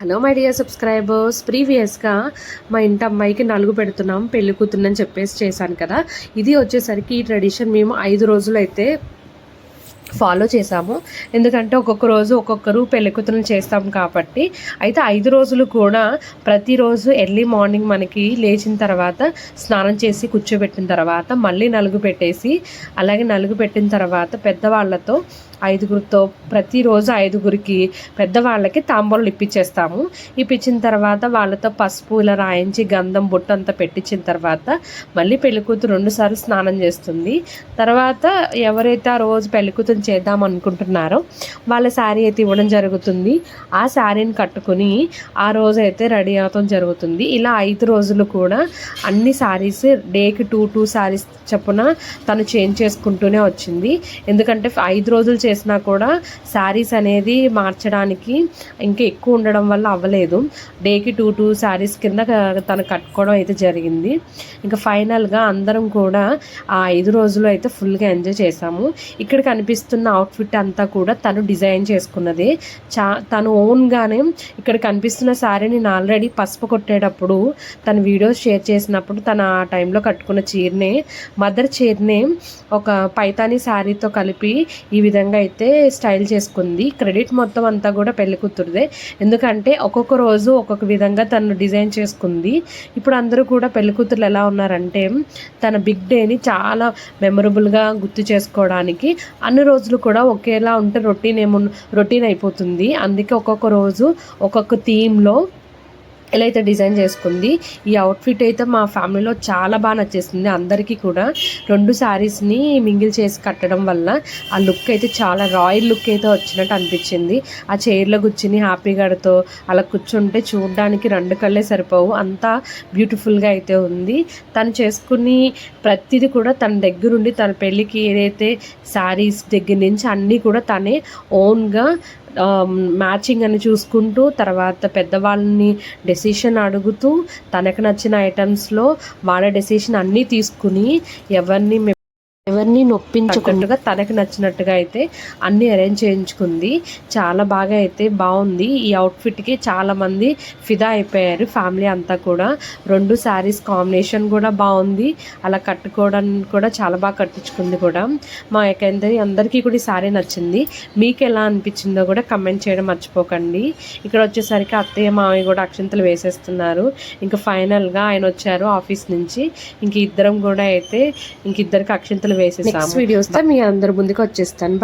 Hello my dear subscribers ప్రీవియస్గా మా ఇంటి అమ్మాయికి నలుగు పెడుతున్నాం పెళ్ళి కూతురుని చెప్పేసి చేశాను కదా. ఇది వచ్చేసరికి ఈ ట్రెడిషన్ మేము ఐదు రోజులు అయితే ఫాలో చేసాము ఎందుకంటే ఒక్కొక్క రోజు ఒక్కొక్కరు పెళ్ళి చేస్తాం కాబట్టి అయితే ఐదు రోజులు కూడా ప్రతిరోజు ఎర్లీ మార్నింగ్ మనకి లేచిన తర్వాత స్నానం చేసి కూర్చోబెట్టిన తర్వాత మళ్ళీ నలుగు పెట్టేసి అలాగే నలుగు పెట్టిన తర్వాత పెద్దవాళ్ళతో ఐదుగురితో ప్రతిరోజు ఐదుగురికి పెద్దవాళ్ళకి తాంబూలం ఇప్పించేస్తాము. ఇప్పించిన తర్వాత వాళ్ళతో పసుపు ఇలా రాయించి గంధం బొట్టు అంతా పెట్టించిన తర్వాత మళ్ళీ పెళ్ళికూతురు రెండుసార్లు స్నానం చేస్తుంది. తర్వాత ఎవరైతే ఆ రోజు పెళ్ళికూతురు చేద్దాం అనుకుంటున్నారో వాళ్ళ శారీ అయితే ఇవ్వడం జరుగుతుంది. ఆ శారీని కట్టుకుని ఆ రోజు అయితే రెడీ అవటం జరుగుతుంది. ఇలా ఐదు రోజులు కూడా అన్ని శారీస్ డేకి టూ టూ శారీస్ చొప్పున తను చేంజ్ చేసుకుంటూనే వచ్చింది. ఎందుకంటే ఐదు రోజులు చేసినా కూడా శారీస్ అనేది మార్చడానికి ఇంకా ఎక్కువ ఉండడం వల్ల అవ్వలేదు. డేకి టూ టూ శారీస్ కింద తను కట్టుకోవడం అయితే జరిగింది. ఇంకా ఫైనల్గా అందరం కూడా ఆ ఐదు రోజులు అయితే ఫుల్గా ఎంజాయ్ చేసాము ఇక్కడ కనిపిస్తున్న అవుట్ఫిట్ అంతా కూడా తను డిజైన్ చేసుకున్నది. చా తను ఓన్గానే ఇక్కడ కనిపిస్తున్న శారీని నేను ఆల్రెడీ పసుపు కొట్టేటప్పుడు తన వీడియోస్ షేర్ చేసినప్పుడు తను ఆ టైంలో కట్టుకున్న చీరనే మదర్ చీరనే ఒక పైతాని శారీతో కలిపి ఈ విధంగా అయితే స్టైల్ చేసుకుంది. క్రెడిట్ మొత్తం అంతా కూడా పెళ్ళి కూతురుదే. ఎందుకంటే ఒక్కొక్క రోజు ఒక్కొక్క విధంగా తను డిజైన్ చేసుకుంది. ఇప్పుడు అందరూ కూడా పెళ్ళి కూతురులు ఎలా ఉన్నారంటే తన బిగ్ డేని చాలా మెమొరబుల్గా గుర్తు చేసుకోవడానికి అన్ని రోజులు కూడా ఒకేలా ఉంటే రొటీన్ ఏమో రొటీన్ అయిపోతుంది. అందుకే ఒక్కొక్క రోజు ఒక్కొక్క థీమ్లో ఎలా అయితే డిజైన్ చేసుకుంది ఈ అవుట్ఫిట్ అయితే మా ఫ్యామిలీలో చాలా బాగా నచ్చేసింది. అందరికీ కూడా రెండు శారీస్ని మింగిల్ చేసి కట్టడం వల్ల ఆ లుక్ అయితే చాలా రాయల్ లుక్ అయితే వచ్చినట్టు అనిపించింది. ఆ చైర్లో కూర్చుని హ్యాపీగాడితో అలా కూర్చుంటే చూడడానికి రెండు కళ్ళే సరిపోవు. అంతా బ్యూటిఫుల్గా అయితే ఉంది. తను చేసుకుని ప్రతిదీ కూడా తన దగ్గరుండి తన పెళ్ళికి ఏదైతే శారీస్ దగ్గర నుంచి అన్నీ కూడా తనే ఓన్గా మ్యాచింగ్ అని చూసుకుంటూ తర్వాత పెద్దవాళ్ళని డెసిషన్ అడుగుతూ తనకు నచ్చిన ఐటమ్స్లో వాళ్ళ డెసిషన్ అన్నీ తీసుకుని ఎవరిని ఎవరిని నొప్పించకుండా తనకు నచ్చినట్టుగా అయితే అన్నీ అరేంజ్ చేయించుకుంది. చాలా బాగా అయితే బాగుంది. ఈ అవుట్ఫిట్కి చాలామంది ఫిదా అయిపోయారు ఫ్యామిలీ అంతా కూడా. రెండు శారీస్ కాంబినేషన్ కూడా బాగుంది. అలా కట్టుకోవడానికి కూడా చాలా బాగా కట్టించుకుంది కూడా. మా యొక్క అందరికీ కూడా ఈ శారీ నచ్చింది. మీకు ఎలా అనిపించిందో కూడా కమెంట్ చేయడం మర్చిపోకండి. ఇక్కడ వచ్చేసరికి అత్తయ్య మామయ్య కూడా అక్షంతలు వేసేస్తున్నారు. ఇంకా ఫైనల్గా ఆయన వచ్చారు ఆఫీస్ నుంచి. ఇంక ఇద్దరం కూడా అయితే ఇంక ఇద్దరికి అక్షంతలు వేసేసారు వీడియోస్తో మీ అందరి ముందుకు వచ్చేస్తాను.